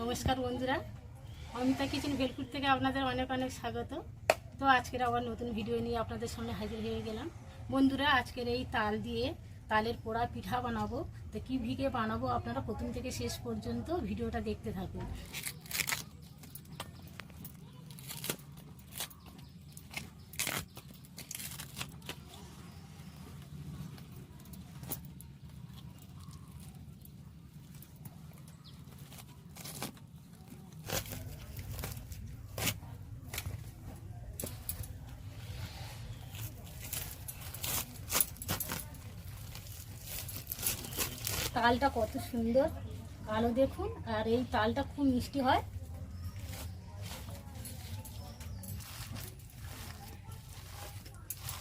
নমস্কার বন্ধুরা, অমিতা কিচেন ভেলপুর থেকে আপনাদের অনেক অনেক স্বাগত। তো আজকের আবার নতুন ভিডিও নিয়ে আপনাদের সামনে হাজির হয়ে গেলাম। বন্ধুরা, আজকের এই তাল দিয়ে তালের পোড়া পিঠা বানাবো। তো কী ভিগে বানাবো আপনারা প্রথম থেকে শেষ পর্যন্ত ভিডিওটা দেখতে থাকুন। তালটা কত সুন্দর, কালো দেখুন, আর এই তালটা খুব মিষ্টি হয়।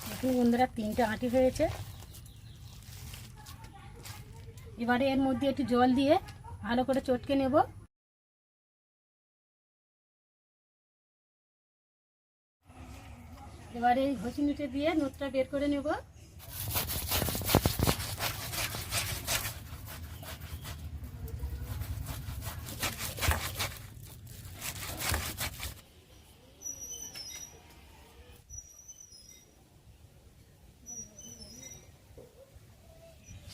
দেখুন বন্ধুরা, তিনটে আঁটি হয়েছে। এবারে এর মধ্যে একটু জল দিয়ে ভালো করে চটকে নেব। এবারে এই ঘষিনিটা দিয়ে নোটটা বের করে নেব।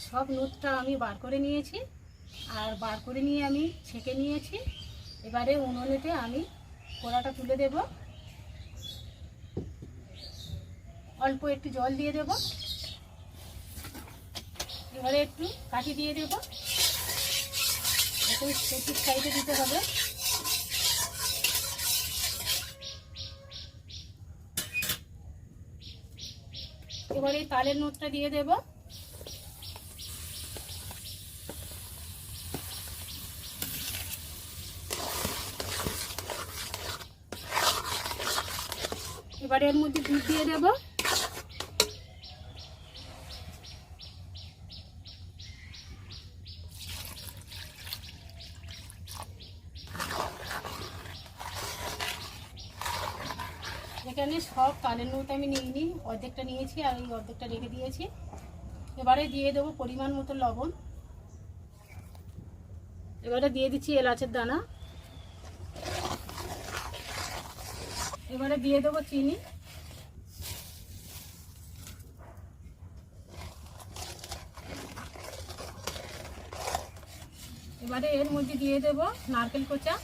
সব নোটটা আমি বার করে নিয়েছি আর বার করে নিয়ে আমি ছেঁকে নিয়েছি। এবারে উনুনেতে আমি কোড়াটা তুলে দেব। অল্প একটু জল দিয়ে দেব। এবারে একটু কাঠি দিয়ে দেব। একটু সেটির সাইডে দিতে হবে। এবারে তালের নোটটা দিয়ে দেবো। এবারে এর মধ্যে দুধ দিয়ে দেব। এখানে সব কানের নোট আমি নিইনি অর্ধেকটা নিয়েছি আর ওই অর্ধেকটা রেখে দিয়েছি। এবারে দিয়ে দেবো পরিমাণ মতো লবণ। এবারে দিয়ে দিচ্ছি এলাচের দানা। এবারে দিয়ে দেবো চিনি। এবারে এর মধ্যে দিয়ে দেবো নারকেল কোচা।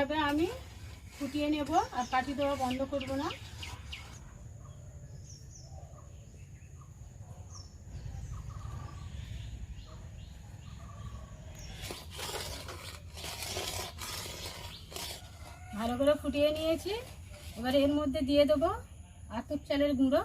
এইভাবে আমি ফুটিয়ে নেব আর কাঠি দেওয়া বন্ধ করব না। ভালো করে ফুটিয়ে নিয়েছি। এবারে এর মধ্যে দিয়ে দেবো আতপ চালের গুঁড়ো।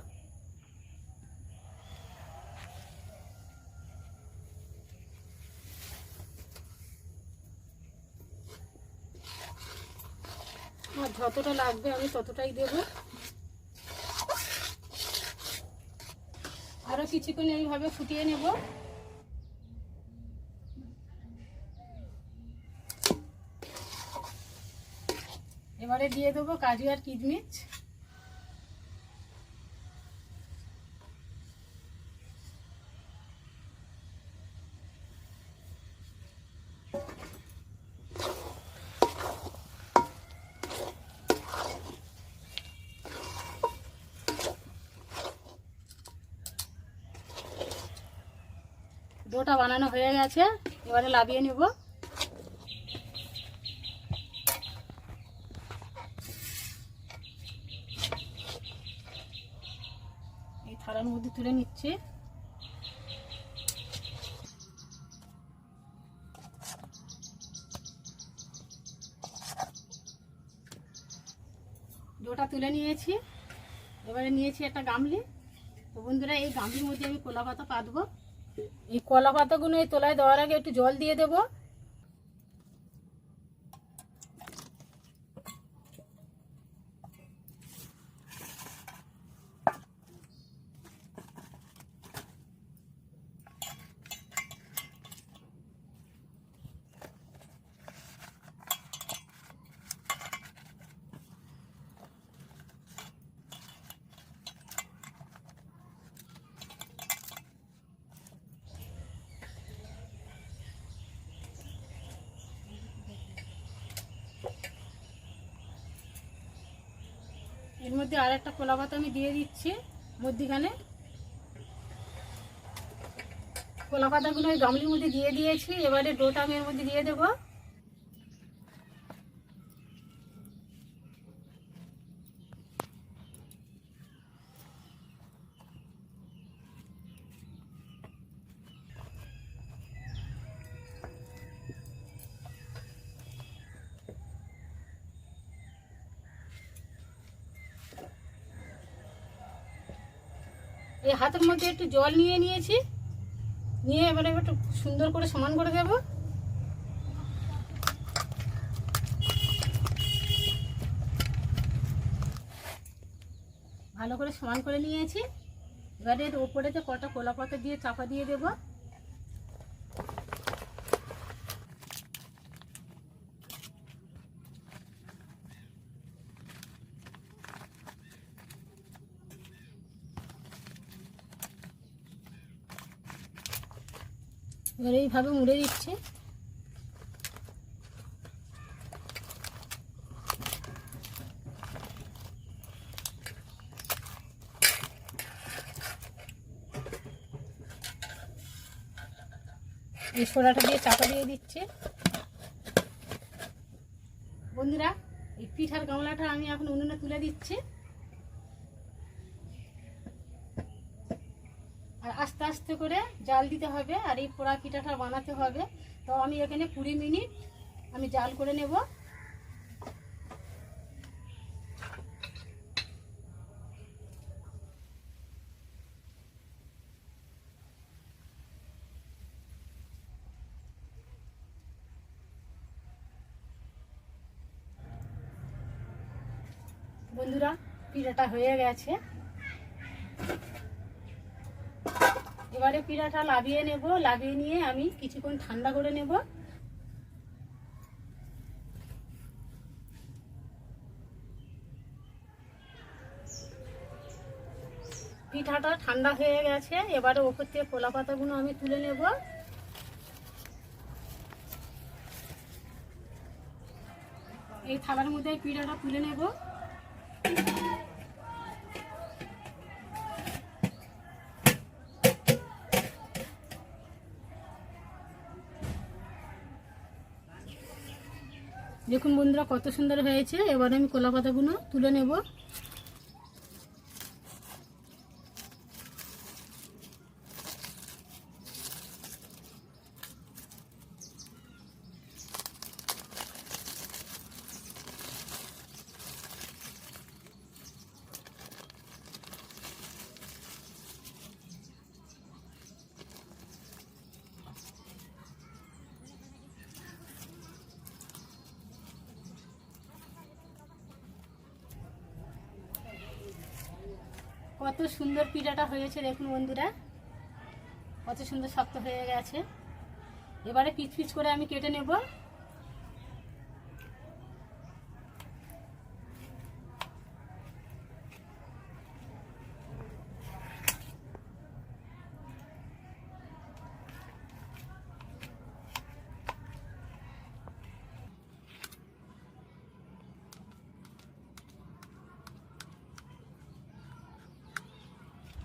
যতটা লাগবে আমি ততটাই দেব। আরও কিছুক্ষণ এইভাবে ফুটিয়ে নেব। এবারে দিয়ে দেবো কাজু আর কিশমিশ। ডোটা বানানো হয়ে গেছে, এবারে লাভিয়ে নেব। এই থালার মধ্যে তুলে নিচ্ছি। ডোটা তুলে নিয়েছি। এবারে নিয়েছি একটা গামলি। তো বন্ধুরা, এই গামলির মধ্যে আমি কলা পাতা পাতবো। এই কলা পাতাগুলো এই তোলায় দেওয়ার আগে একটু জল দিয়ে দেব। এর মধ্যে আর একটা কলা পাতা আমি দিয়ে দিচ্ছি, মধ্যিখানে। কলা পাতাগুলো ওই গামলির মধ্যে দিয়ে দিয়েছি, এবারে ডোটা আমি এর মধ্যে দিয়ে দেবো। এই হাতের মধ্যে একটু জল নিয়ে নিয়েছি। নিয়ে এবারে একটু সুন্দর করে সমান করে দেব ভালো করে সমান করে নিয়েছি। এবারে ওপরেতে কটা কলা পাতা দিয়ে চাপা দিয়ে দেব। এবারে এইভাবে মুড়ে দিচ্ছি। এই সোডাটা দিয়ে চাপা দিয়ে দিচ্ছে। বন্ধুরা, এই পিঠার গামলাটা আমি এখন উনুনে তুলে দিচ্ছি। আর আস্তে আস্তে করে জাল দিতে হবে আর এই পোড়া পিঠাটা বানাতে হবে। তো আমি এখানে কুড়ি মিনিট আমি জাল করে নেব। বন্ধুরা, পিঠাটা হয়ে গেছে। এবারে পিঠাটা লাভিয়ে নেব লাভিয়ে নিয়ে আমি কিছুক্ষণ ঠান্ডা করে নেব। পিঠাটা ঠান্ডা হয়ে গেছে, এবারে ওপর থেকে কলা পাতাগুলো আমি তুলে নেব। এই থালার মধ্যে পিঠাটা তুলে নেব। দেখুন বন্ধুরা কত সুন্দর হয়েছে। এবার আমি কলা পাতাগুলো তুলে নেব। কত সুন্দর পিঠাটা হয়েছে দেখুন বন্ধুরা। কত সুন্দর শক্ত হয়ে গেছে। এবারে পিচ পিচ করে আমি কেটে নেব।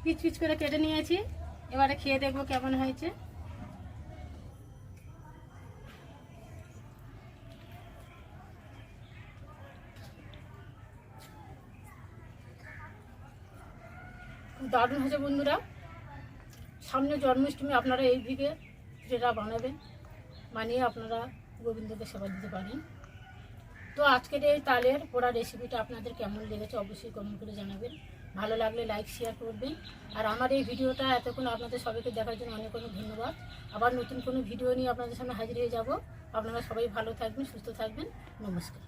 পিচ পিচ করে কেটে নিয়েছি। এবারে খেয়ে দেখব কেমন হয়েছে। দারুণ হয়েছে বন্ধুরা। সামনে জন্মাষ্টমী, আপনারা এই দিকে যেটা বানাবেন, বানিয়ে আপনারা গোবিন্দকে সেবা দিতে পারেন। তো আজকের এই তালের পোড়া রেসিপিটা আপনাদের কেমন লেগেছে অবশ্যই কমেন্ট করে জানাবেন। ভালো লাগলে লাইক শেয়ার করবেন। আর আমার এই ভিডিওটা এতক্ষণ আপনাদের সবাইকে দেখার জন্য অনেক অনেক ধন্যবাদ। আবার নতুন কোনো ভিডিও নিয়ে আপনাদের সামনে হাজির হয়ে যাব। আপনারা সবাই ভালো থাকবেন, সুস্থ থাকবেন। নমস্কার।